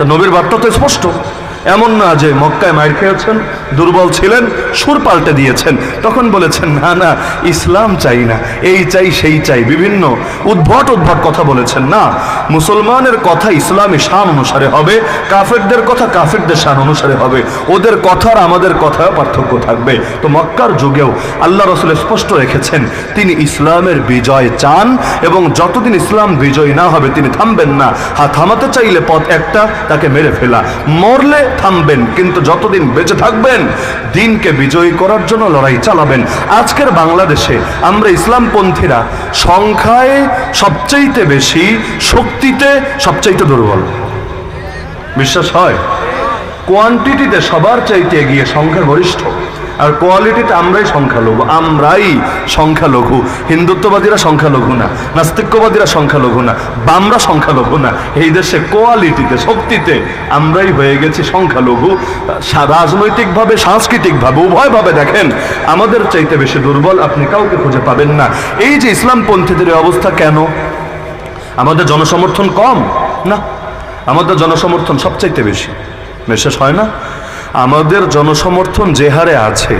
তো নবীর বার্তা তো স্পষ্ট। এমন না যে মক্কায় মায়ের খেয়েছেন দুর্বল ছিলেন, সুর পাল্টে দিয়েছেন। তখন বলেছেন, না না, ইসলাম চাই না, এই চাই, সেই চাই। বিভিন্ন উদ্ভট উদ্ভট কথা বলেছেন, না, মুসলমানের কথা ইসলামী শান অনুসারে হবে, কাফেরদের কথা কাফেরদের শান অনুসারে হবে। ওদের কথার আমাদের কথা পার্থক্য থাকবে। তো মক্কার যুগেও আল্লাহ রসুল স্পষ্ট রেখেছেন, তিনি ইসলামের বিজয় চান এবং যতদিন ইসলাম বিজয় না হবে, তিনি থামবেন না। হা থামাতে চাইলে পথ একটা, তাকে মেরে ফেলা। মরলে থামবেন, কিন্তু যতদিন বেঁচে থাকবেন দিনকে বিজয়ী করার জন্য লড়াই চালাবেন। আজকের বাংলাদেশে আমরা ইসলামপন্থীরা সংখ্যায় সবচাইতে বেশি, শক্তিতে সবচাইতে দুর্বল। বিশ্বাস হয়? কোয়ান্টিটিতে সবার চাইতে এগিয়ে সংখ্যা গরিষ্ঠ আর কোয়ালিটিতে আমরাই সংখ্যালঘু আমরাই সংখ্যালঘু। হিন্দুত্ববাদীরা সংখ্যালঘু না, নাস্তিক্যবাদীরা সংখ্যালঘু না, বামরা সংখ্যালঘু না। এই দেশে কোয়ালিটিতে শক্তিতে আমরাই হয়ে গেছি সংখ্যালঘু। রাজনৈতিকভাবে, সাংস্কৃতিকভাবে, উভয়ভাবে দেখেন, আমাদের চাইতে বেশি দুর্বল আপনি কাউকে খুঁজে পাবেন না। এই যে ইসলামপন্থীদের অবস্থা কেন? আমাদের জনসমর্থন কম না? আমাদের জনসমর্থন সবচাইতে বেশি। বিশ্বাস হয় না? আমাদের জনসমর্থন যে হারে আছে,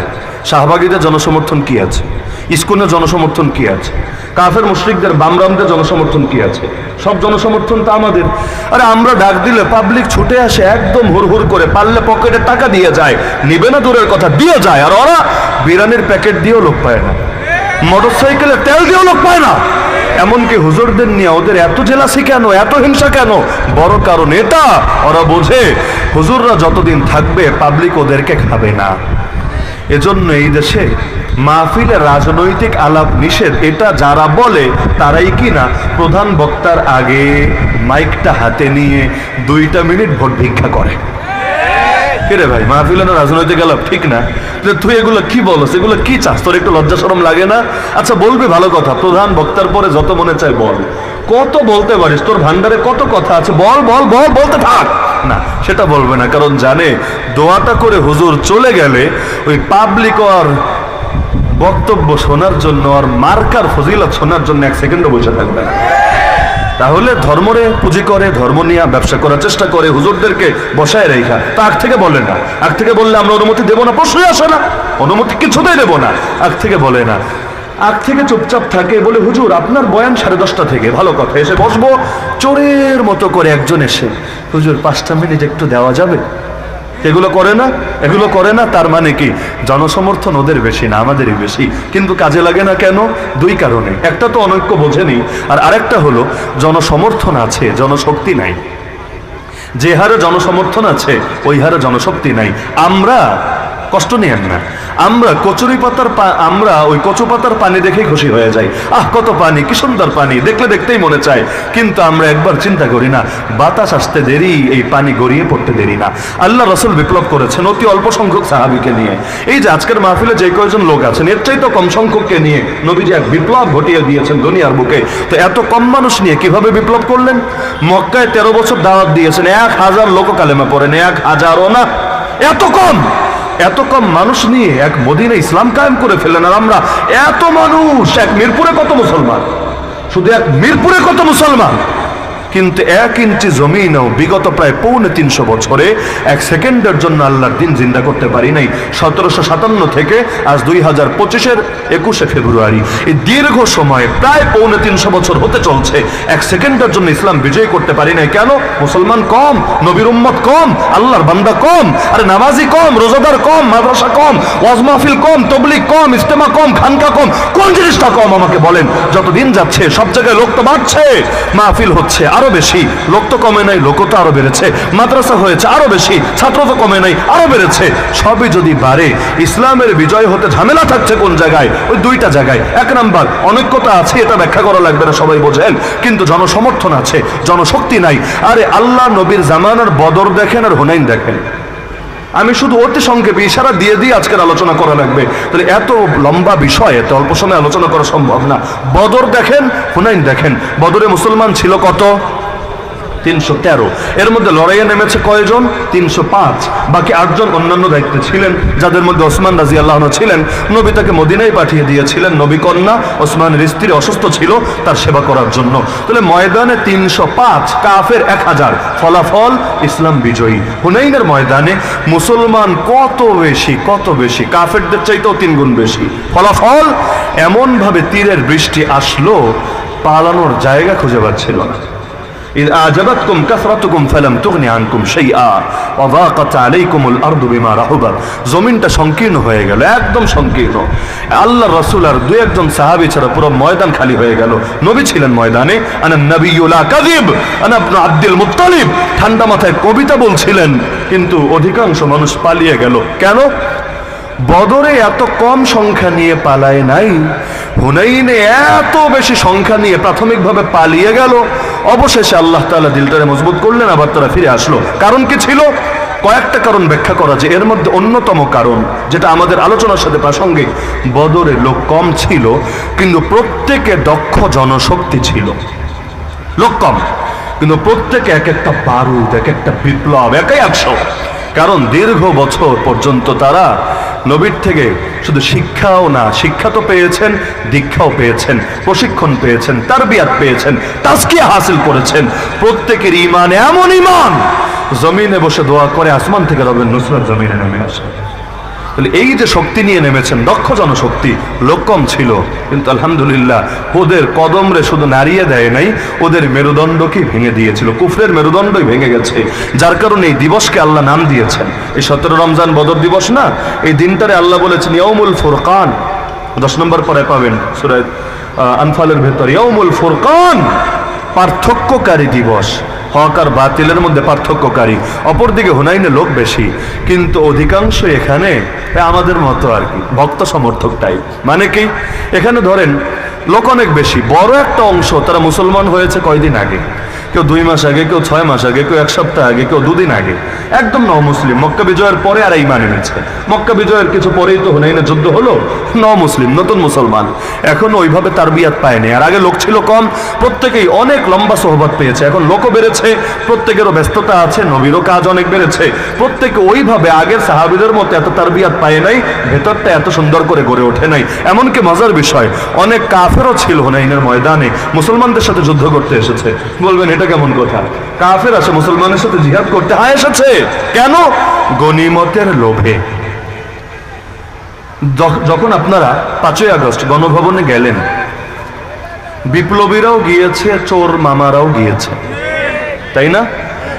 শাহবাগীদের জনসমর্থন কি আছে? ইস্কুনের জনসমর্থন কি আছে? কাফের মুশরিকদের, বামরামদের জনসমর্থন কি আছে? সব জনসমর্থন তো আমাদের। আরে আমরা ডাক দিলে পাবলিক ছুটে আসে, একদম হুড়হুড় করে, পারলে পকেটে টাকা দিয়ে যায়, নিবে না দূরের কথা দিয়ে যায়। আর ওরা বিরিয়ানির প্যাকেট দিয়েও লোক পায় না। মোটরসাইকেলে তেল দিয়েও লোক পায় না। এমনকি হুজুরদের নিয়ে ওদের এত জেলাসি কেন, এত হিংসা কেন? বড় কারণ এটা, ওরা বোঝে, হুজুররা যতদিন থাকবে পাবলিক ওদেরকে খাবে না। এজন্য এই দেশে মাহফিলে রাজনৈতিক আলাপ নিষেধ, এটা যারা বলে, তারাই কি না, প্রধান বক্তার আগে মাইকটা হাতে নিয়ে দুইটা মিনিট ভোট ভিক্ষা করে। কিরে ভাই, মাহফিলে রাজনৈতিক আলাপ ঠিক না? তুই এগুলো কি বলস, এগুলো কি চাস? তোর একটু লজ্জা শরম লাগে না? আচ্ছা বলবি ভালো কথা, প্রধান বক্তার পরে যত মনে চায় বল। কত বলতে পারিস? তোর ভান্ডারে কত কথা আছে? বল বল বল, বলতে থাক। না, সেটা বলবে না, কারণ জানে, দোয়াটা করে হুজুর চলে গেলে ওই পাবলিক আর বক্তব্য শোনার জন্য আর মার্কার ফজিলত শোনার জন্য এক সেকেন্ডও বসে থাকবে না। তাহলে ধর্মরে পুঁজি করে, ধর্ম নিয়ে ব্যবসা করার চেষ্টা করে, হুজুরদেরকে বসায় রেখা। তা আগ থেকে বলে না। আগ থেকে বললে আমরা অনুমতি দেবো না প্রশ্নই আসে না। অনুমতি কিছুতেই দেবো না। আগ থেকে বলে না। আগ থেকে চুপচাপ থাকে, বলে, হুজুর, আপনার বয়ান সাড়ে দশটা থেকে। ভালো কথা, এসে বসবো। চোরের মতো করে একজন এসে, হুজুর, পাঁচটা মিনিট একটু দেওয়া যাবে? এগুলো করে না, এগুলো করে না, তার মানে কি? জনসমর্থন ওদের বেশি না, আমাদেরই বেশি। কিন্তু কাজে লাগে না কেন? দুই কারণে। একটা তো অনৈক্য বোঝেনি আর আরেকটা হলো জনসমর্থন আছে, জনশক্তি নাই। যে হারে জনসমর্থন আছে, ওই হারে জনশক্তি নাই। আমরা কষ্ট নিয়েন না আমরা কচুরি পাতার আমরা ওই কচু পাতার পানি দেখেই খুশি হয়ে যাই। আহ, কত পানি, কি সুন্দর পানি, দেখলে দেখতেই মনে চায়। কিন্তু আমরা একবার চিন্তা করি না, বাতাস আসতে দেরি, এই পানি গড়িয়ে পড়তে দেরি না। আল্লাহ রসুল বিপ্লব করেছেন অতি অল্প সংখ্যক সাহাবিকে নিয়ে। এই যে আজকের মাহফিলে যে কয়জন লোক আছেন, এর চাইতে কম সংখ্যককে নিয়ে নবীজি এক বিপ্লব ঘটিয়ে দিয়েছেন দুনিয়ার বুকে। তো এত কম মানুষ নিয়ে কীভাবে বিপ্লব করলেন? মক্কায় তেরো বছর দাওয়াত দিয়েছেন, এক হাজার লোক কালেমা পড়েন, এক হাজারও না। এত কম! এত কম মানুষ নিয়ে এক মদিনে ইসলাম কায়েম করে ফেললেন আর আমরা এত মানুষ, এক মিরপুরে কত মুসলমান? শুধু এক মিরপুরে কত মুসলমান? কিন্তু এক ইঞ্চি জমিনও বিগত প্রায় পৌনে তিনশো বছরে এক সেকেন্ডের জন্য আল্লাহর দিন জিন্দা করতে পারি নাই। সতেরোশো সাতান্ন থেকে আজ দুই হাজার পঁচিশের একুশে ফেব্রুয়ারি। এই দীর্ঘ সময়ে প্রায় পৌনে তিনশো বছর হতে চলছে। এক সেকেন্ডের জন্য ইসলাম বিজয় করতে পারি নাই। কেন? মুসলমান কম, নবীর উম্মত কম, আল্লাহর বান্দা কম, আরে নামাজি কম, রোজাদার কম, মাদ্রাসা কম, ওয়াজ মাহফিল কম, তবলিগ কম ইস্তেমা কম, খানকা কম, কোন জিনিসটা কম আমাকে বলেন? যতদিন যাচ্ছে, সব জায়গায় লোক তো বাড়ছে। মাহফিল হচ্ছে আরও বেশি। লোক তো কমে নাই লোক তো আরও বেড়েছে। মাদ্রাসা হয়েছে আরও বেশি, ছাত্র তো কমে নাই, আরও বেড়েছে। সবই যদি বাড়ে, ইসলামের বিজয় হতে ঝামেলা থাকছে কোন জায়গায়? ওই দুইটা জায়গায়। এক নাম্বার, অনৈক্যতা আছে, এটা ব্যাখ্যা করা লাগবে না, সবাই বোঝেন। কিন্তু জনসমর্থন আছে, জনশক্তি নাই। আরে আল্লাহ নবীর জামানার বদর দেখেন আর হুনাইন দেখেন। আমি শুধু অতি সংক্ষেপে ইশারা দিয়ে দিয়ে আজকের আলোচনা করা লাগবে। তাহলে এত লম্বা বিষয়, এত অল্প সময় আলোচনা করা সম্ভব না। বদর দেখেন, হুনাইন দেখেন। বদরে মুসলমান ছিল কত? তিনশো তেরো। এর মধ্যে লড়াইয়ে নেমেছে কয়জন? তিনশো পাঁচ। বাকি আটজন অন্যান্য দায়িত্বে ছিলেন, যাদের মধ্যে ওসমান রাজি আল্লাহ ছিলেন। নবী তাকে মদিনায় পাঠিয়ে দিয়েছিলেন, নবী কন্যা। ওসমানের স্ত্রী অসুস্থ ছিল তার সেবা করার জন্য। তাহলে ময়দানে তিনশো পাঁচ, কাফের এক হাজার। ফলাফল ইসলাম বিজয়ী। হুনাইনের ময়দানে মুসলমান কত বেশি কত বেশি? কাফেরদের চাইতেও তিন গুণ বেশি। ফলাফল এমনভাবে তীরের বৃষ্টি আসলো, পালানোর জায়গা খুঁজে পাচ্ছিল না। إذ أعجبتكم كثرتكم فلم تغن عنكم شيئا وضاقت عليكم الأرض بما رحبت জমিনটা সংকীর্ণ হয়ে গেল একদম সংকীর্ণ আল্লাহ রসুল আর দুই একজন সাহাবি ছাড়া পুরো ময়দান খালি হয়ে গেল নবী ছিলেন ময়দানে আনা নবিউলা কাযিব আনা ইবনু আব্দুল মুত্তালিব ঠান্ডা মাথায় কবিতা বলছিলেন কিন্তু অধিকাংশ মানুষ পালিয়ে গেল কেন বদরে এত কম সংখ্যা নিয়ে পালায় নাই। হুনাইনে এত বেশি সংখ্যা নিয়ে প্রাথমিকভাবে পালিয়ে গেল। অবশেষে আল্লাহ তাআলা দিলটারে মজবুত করলেন, আবার তারা ফিরে আসলো। কারণ কি ছিল? কয়েকটা কারণ ব্যাখ্যা করা যে এর মধ্যে অন্যতম কারণ, যেটা আমাদের আলোচনার সাথে প্রাসঙ্গিক, বদরে লোক কম ছিল, কিন্তু প্রত্যেকে দক্ষ জনশক্তি ছিল। লোক কম, কিন্তু প্রত্যেকে এক একটা বারুদ, এক একটা বিপ্লব একাই একশো কারণ দীর্ঘ বছর পর্যন্ত তারা নবীর থেকে শুধু শিক্ষাও না, শিক্ষা তো পেয়েছেন, দীক্ষাও পেয়েছেন, প্রশিক্ষণ পেয়েছেন তার তারবিয়াত পেয়েছেন তাস্কিয়া হাসিল করেছেন। প্রত্যেকের ইমান এমন ইমান জমিনে বসে দোয়া করে আসমান থেকে রবেন নুসরত জমিনে নামে আসে। তাহলে এই যে শক্তি নিয়ে নেমেছেন, দক্ষ জনশক্তি, লোক কম ছিল, কিন্তু আলহামদুলিল্লাহ ওদের কদমরে শুধু নাড়িয়ে দেয় নাই, ওদের মেরুদণ্ডকে ভেঙে দিয়েছিল? কুফরের মেরুদণ্ডই ভেঙে গেছে। যার কারণে এই দিবসকে আল্লাহ নাম দিয়েছেন। এই সতেরো রমজান বদর দিবস না, এই দিনটারে আল্লাহ বলেছেন ইয়মুল ফুরকান। দশ নম্বর পরে পাবেন সুরায় আনফালের ভেতর ইয়মুল ফুরকান, পার্থক্যকারী দিবস। হক আর বাতিলের মধ্যে পার্থক্যকারী। অপরদিকে হুনাইনে লোক বেশি। কিন্তু অধিকাংশ এখানে আমাদের মতো আর কি, ভক্ত সমর্থক টাইপ। মানে কি? এখানে ধরেন, লোক অনেক বেশি। বড় একটা অংশ, তারা মুসলমান হয়েছে কয়দিন আগে? কেউ দুই মাস আগে, কেউ ছয় মাস আগে, কেউ এক সপ্তাহ আগে, কেউ দুদিন আগে। একদম ন মুসলিম। মক্কা বিজয়ের পরে আর ইমান এনেছে। মক্কা বিজয়ের কিছু পরেই তো হুনাইনের যুদ্ধ হলো। ন মুসলিম, নতুন মুসলমান। এখন ওইভাবে তার বিয়াত পায়নি। আর আগে লোক ছিল কম, প্রত্যেকেই অনেক লম্বা সোহবত পেয়েছে। এখন লোকও বেড়েছে, প্রত্যেকেরও ব্যস্ততা আছে, নবীরও কাজ অনেক বেড়েছে। প্রত্যেকে ওইভাবে আগের সাহাবিদের মতো এত তার বিয়াত পায় নাই, ভেতরটা এত সুন্দর করে গড়ে ওঠে নাই। এমনকি মজার বিষয়, অনেক কাফেরও ছিল হুনাইনের ময়দানে, মুসলমানদের সাথে যুদ্ধ করতে এসেছে। বলবেন, এটা কেমন কথা? কাফের আছে, মুসলমানের সাথে জিহাদ করতে হ্যাঁ এসেছে। কেন? গনিমতের লোভে। যখন আপনারা পাঁচই আগস্ট গণভবনে গেলেন, বিপ্লবীরাও গিয়েছে, চোর মামারাও গিয়েছে। তাই না?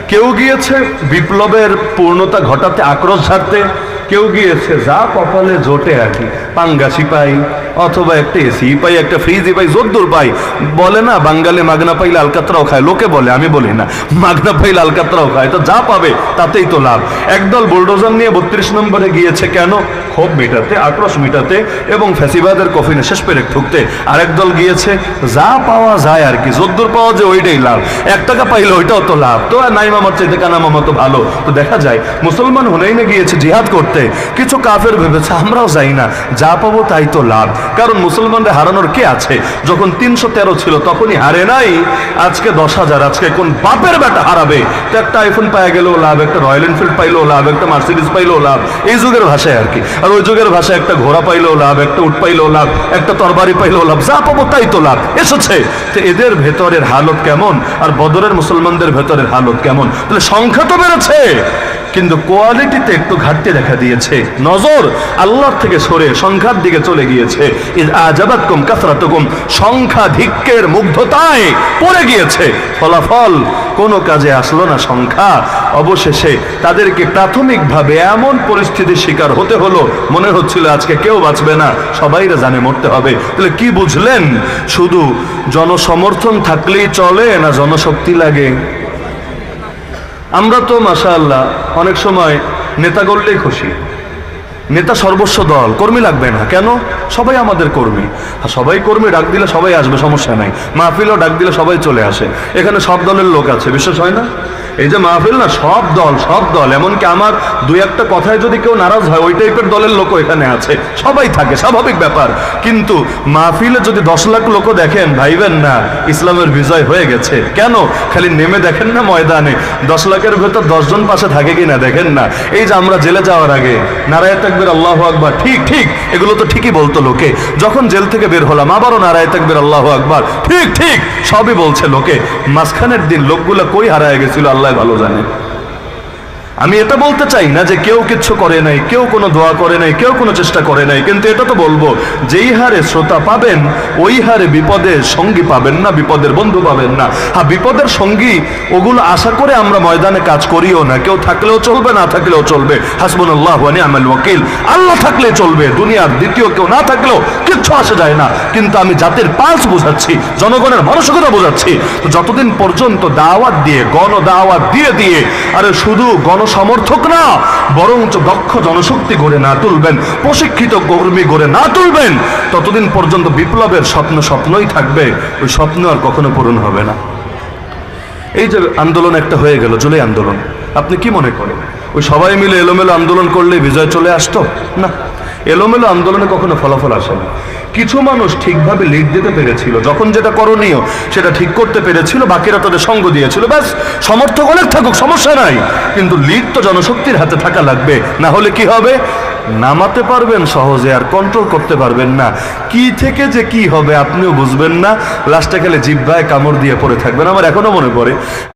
কেউ গিয়েছে বিপ্লবের পূর্ণতা ঘটাতে, আক্রোশ ঝাড়তে কেউ গিয়েছে, যা কপালে জোটে আর কি। পাঙ্গাসি পাই, অথবা একটা এসি পাই, একটা ফ্রিজি পাই জোরদুর পাই। বলে না, বাঙালি মাগনা পাইলে আলকাতরাও খায়। লোকে বলে, আমি বলি না, মাগনা পাইলে আলকাতরাও খায়। তো যা পাবে, তাতেই তো লাভ। একদল বুলডোজার নিয়ে বত্রিশ নম্বরে গিয়েছে কেন? ক্ষোভ মেটাতে, আক্রোশ মেটাতে এবং ফ্যাসিবাদের কফিনে শেষ পেরে ঠুকতে। আরেক দল গিয়েছে, যা পাওয়া যায় আর কি। যদ্দূর পাওয়া যায়, ওইটাই লাভ। এক টাকা পাইলে ওইটাও তো লাভ। তো আর নাই চাইতে কানা মামা তো ভালো। তো দেখা যায়, মুসলমান হুনাইনে গিয়েছে জিহাদ করতে। কিছু কাফের ভেবেছে, আমরাও যাই না, যা পাবো তাই তো লাভ। কারণ মুসলমানদের হারানোর কে আছে? যখন তিনশো তেরো ছিল, তখনই হারে নাই। আজকে দশ হাজার, আজকে কোন বাপের বেটা হারাবে? তো একটা আইফোন পাওয়া গেলেও লাভ, একটা রয়্যাল এনফিল্ড পাইলেও লাভ, একটা মার্সিডিজ পাইলেও লাভ। এই যুগের ভাষায় আর কি। আর ওই যুগের ভাষায় একটা ঘোড়া পাইলেও লাভ, একটা উট পাইলেও লাভ, একটা তরবারি পাইলেও লাভ, যা পাবো তাই তো লাভ। এসেছে। তো এদের ভেতরের হালত কেমন? আর বদরের মুসলমানদের ভেতরের হালত কেমন? তাহলে সংখ্যা তো বেড়েছে। কিন্তু কোয়ালিটিতে একটু ঘাটতি দেখা দিয়েছে। নজর আল্লাহর থেকে সরে সংখ্যার দিকে চলে গিয়েছে। ইজ আজাবাতকুম কাসরাতুকুম সংখ্যাধিক্যের মুগ্ধতায় পড়ে গিয়েছে। ফলাফল কোনো কাজে আসলো না সংখ্যা। অবশেষে তাদেরকে প্রাথমিকভাবে এমন পরিস্থিতির শিকার হতে হলো। মনে হচ্ছিল আজকে কেউ বাঁচবে না, সবাইরা জানে মরতে হবে। তাহলে কি বুঝলেন? শুধু জনসমর্থন থাকলেই চলে না জনশক্তি লাগে? আমরা তো মাসা আল্লাহ অনেক সময় নেতা করলেই খুশি। নেতা সর্বস্ব দল, কর্মী লাগবে না। কেন? সবাই আমাদের কর্মী। আর সবাই কর্মী, ডাক দিলে সবাই আসবে, সমস্যা নাই। মাহফিলও ডাক দিলে সবাই চলে আসে। এখানে সব দলের লোক আছে, বিশ্বাস হয় না? এই যে মাহফিল না, সব দল সব দল, এমনকি আমার দুই একটা কথায় যদি কেউ নারাজ হয়, ওই টাইপের দলের লোকও এখানে আছে। সবাই থাকে, স্বাভাবিক ব্যাপার। কিন্তু মাহফিলে যদি দশ লাখ লোক দেখেন, ভাইবেন না, ইসলামের বিজয় হয়ে গেছে। কেন? খালি নেমে দেখেন না ময়দানে। দশ লাখের ভেতর দশজন পাশে থাকে কি না দেখেন না। এই যে আমরা জেলে যাওয়ার আগে, নারায় তাকবির, আল্লাহ আকবার, ঠিক ঠিক, এগুলো তো ঠিকই বলতো লোকে। যখন জেল থেকে বের হলাম, আবারও নারায় তাকবির, আল্লাহ আকবার, ঠিক ঠিক, সবই বলছে লোকে। মাঝখানের দিন লোকগুলো কই হারায় গেছিল, আল্লাহ ভালো জানে। আমি এটা বলতে চাই না যে কেউ কিচ্ছু করে নাই, কেউ কোনো দোয়া করে নাই, কেউ কোনো চেষ্টা করে নাই, কিন্তু এটা তো বলব, যেই হারে শ্রোতা পাবেন, ওই হারে বিপদের সঙ্গী পাবেন না, বিপদের বন্ধু পাবেন না। হ্যাঁ বিপদের সঙ্গী ওগুলো আশা করে আমরা ময়দানে কাজ করিও না। কেউ থাকলেও চলবে, না থাকলেও চলবে। হাসবুন আল্লাহ আমাল ওয়াকিল। আল্লাহ থাকলে চলবে, দুনিয়ার দ্বিতীয় কেউ না থাকলেও কিচ্ছু আসে যায় না। কিন্তু আমি জাতির পালস বোঝাচ্ছি, জনগণের মানসিকতা বোঝাচ্ছি। তো যতদিন পর্যন্ত দাওয়াত দিয়ে গণ দাওয়াত দিয়ে দিয়ে, আরে শুধু গণসমর্থক না, বরঞ্চ দক্ষ জনশক্তি গড়ে না তুলবেন, প্রশিক্ষিত কর্মী গড়ে না তুলবেন, ততদিন পর্যন্ত বিপ্লবের স্বপ্ন স্বপ্নই থাকবে, ওই স্বপ্ন আর কখনো পূরণ হবে না। এই যে আন্দোলন একটা হয়ে গেল, জুলাই আন্দোলন, আপনি কি মনে করেন? ওই সবাই মিলে এলোমেলো আন্দোলন করলে বিজয় চলে আসতো? না। এলোমেলো আন্দোলনে কখনো ফলাফল আসে না। কিছু মানুষ ঠিকভাবে লিড দিতে পেরেছিল, যখন যেটা করণীয় সেটা ঠিক করতে পেরেছিল, বাকিরা তাদের সঙ্গ দিয়েছিল। ব্যাস, সমর্থক অনেক থাকুক, সমস্যা নাই। কিন্তু লিড তো জনশক্তির হাতে থাকা লাগবে। না হলে কি হবে? নামাতে পারবেন সহজে, আর কন্ট্রোল করতে পারবেন না। কি থেকে যে কি হবে আপনিও বুঝবেন না। লাস্টে খেলে জিব্বায় কামড় দিয়ে পড়ে থাকবেন, আমার এখনও মনে পড়ে।